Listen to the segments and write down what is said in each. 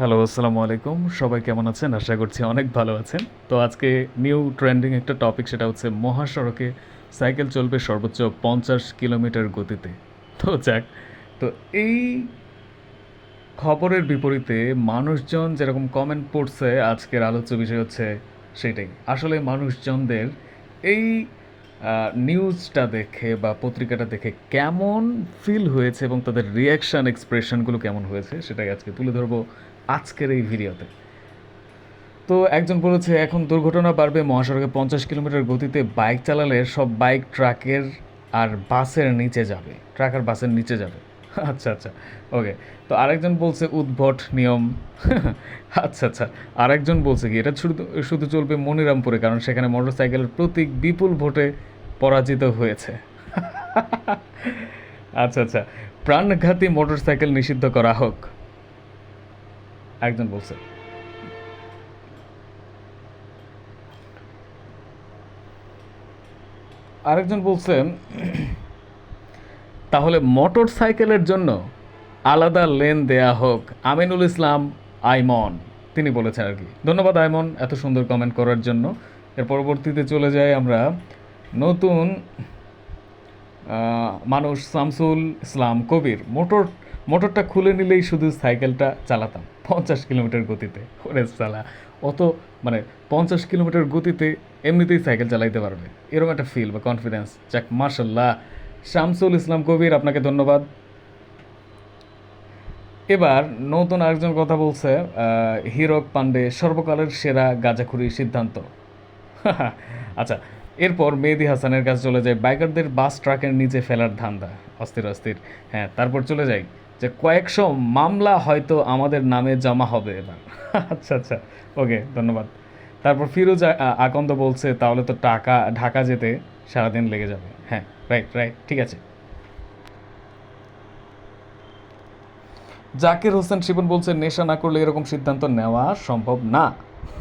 Hello, আসসালামু আলাইকুম। সবাই কেমন আছেন? আশা করছি অনেক ভালো আছেন। তো আজকে নিউ ট্রেন্ডিং একটা টপিক, সেটা হচ্ছে মহাসড়কে সাইকেল চলবে সর্বোচ্চ পঞ্চাশ কিলোমিটার গতিতে। তো যাক, তো এই খবরের বিপরীতে মানুষজন যেরকম কমেন্ট পড়ছে, আজকের আলোচ্য বিষয় হচ্ছে সেটাই। আসলে মানুষজনদের এই নিউজটা দেখে বা পত্রিকাটা দেখে কেমন ফিল হয়েছে এবং তাদের রিয়াকশান এক্সপ্রেশনগুলো কেমন হয়েছে, সেটাই আজকে তুলে ধরবো আজকের এই ভিডিওতে। তো একজন বলেছে, এখন দুর্ঘটনা বাড়বে মহাসড়কে পঞ্চাশ কিলোমিটার গতিতে বাইক চালালে সব বাইক, ট্রাকের আর বাসের নিচে যাবে। ট্রাক আর বাসের নিচে যাবে। আচ্ছা আচ্ছা ওকে। তো আরেকজন বলছে, উদ্ভট নিয়ম। আচ্ছা আচ্ছা আরেকজন বলছে কি, এটা শুধু শুধু চলবে মনিরামপুরে, কারণ সেখানে মোটরসাইকেলের প্রতীক বিপুল ভোটে পরাজিত হয়েছে। আচ্ছা আচ্ছা প্রাণঘাতী মোটরসাইকেল নিষিদ্ধ করা হোক। একজন বলছে। আরেকজন বলছেন, তাহলে মোটর সাইকেলের জন্য আলাদা লেন দেয়া হোক। আমিনুল ইসলাম, আইমন, তিনি বলেছেন আর কি। ধন্যবাদ আইমন এত সুন্দর কমেন্ট করার জন্য। এর পরবর্তীতে চলে যাই আমরা নতুন মানুষ শামসুল ইসলাম কবির। মোটর মোটরটা খুলে নিলেই শুধু সাইকেলটা চালাতাম, পঞ্চাশ কিলোমিটার গতিতে। ওরে সালা, অত মানে পঞ্চাশ কিলোমিটার গতিতে এমনিতেই সাইকেল চালাইতে পারবে। এরকম একটা ফিল বা কনফিডেন্স যাক মার্শাল্লাহ শামসুল ইসলাম কবির আপনাকে ধন্যবাদ। এবার নতুন আরেকজন কথা বলছে হীরক পান্ডে সর্বকালের সেরা গাঁজাখুরি সিদ্ধান্ত। আচ্ছা এরপর মেহেদি হাসানের কাছে চলে যায় বাইকারদের বাস ট্রাকের নিচে ফেলার ধান্দা। অস্থির অস্থির। হ্যাঁ তারপর চলে যাই। যে কয়েকশো মামলা হয়তো আমাদের নামে জমা হবে এবার। আচ্ছা আচ্ছা। ওকে ধন্যবাদ। তারপর ফিরোজ আকন্দ বলছে, তাহলে তো টাকা, ঢাকা যেতে সারাদিন লেগে যাবে। হ্যাঁ রাইট রাইট ঠিক আছে। জাকির হোসেন শিবন বলছে, নেশা না করলে এরকম সিদ্ধান্ত নেওয়া সম্ভব না।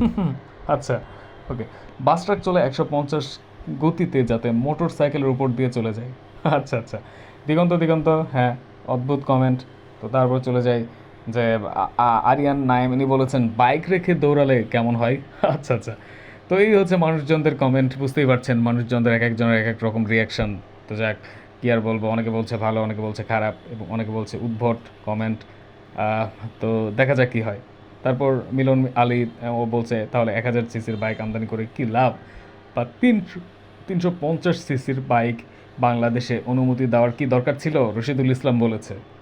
আচ্ছা ওকে বাস ট্রাক চলে একশো পঞ্চাশ গতিতে যাতে মোটর সাইকেলের উপর দিয়ে চলে যায়। আচ্ছা আচ্ছা। দিগন্ত দিগন্ত হ্যাঁ। অদ্ভুত কমেন্ট তো তারপর চলে যাই যে আরিয়ান নাইম ইনি বলেছেন, বাইক রেখে দৌড়ালে কেমন হয়? আচ্ছা আচ্ছা। তো এই হচ্ছে মানুষজনদের কমেন্ট বুঝতেই পারছেন, মানুষজনদের এক একজনের এক এক রকম রিয়াকশন তো যাক, কী আর বলব, অনেকে বলছে ভালো, অনেকে বলছে খারাপ, এবং অনেকে বলছে উদ্ভট কমেন্ট তো দেখা যাক কি হয়। তারপর মিলন আলী ও বলছে, তাহলে এক হাজার সিসির বাইক আমদানি করে কি লাভ? বা তিনশো তিনশো পঞ্চাশ সিসির বাইক বাংলাদেশে অনুমতি দেওয়ার কি দরকার ছিল? রশিদুল ইসলাম বলেছে।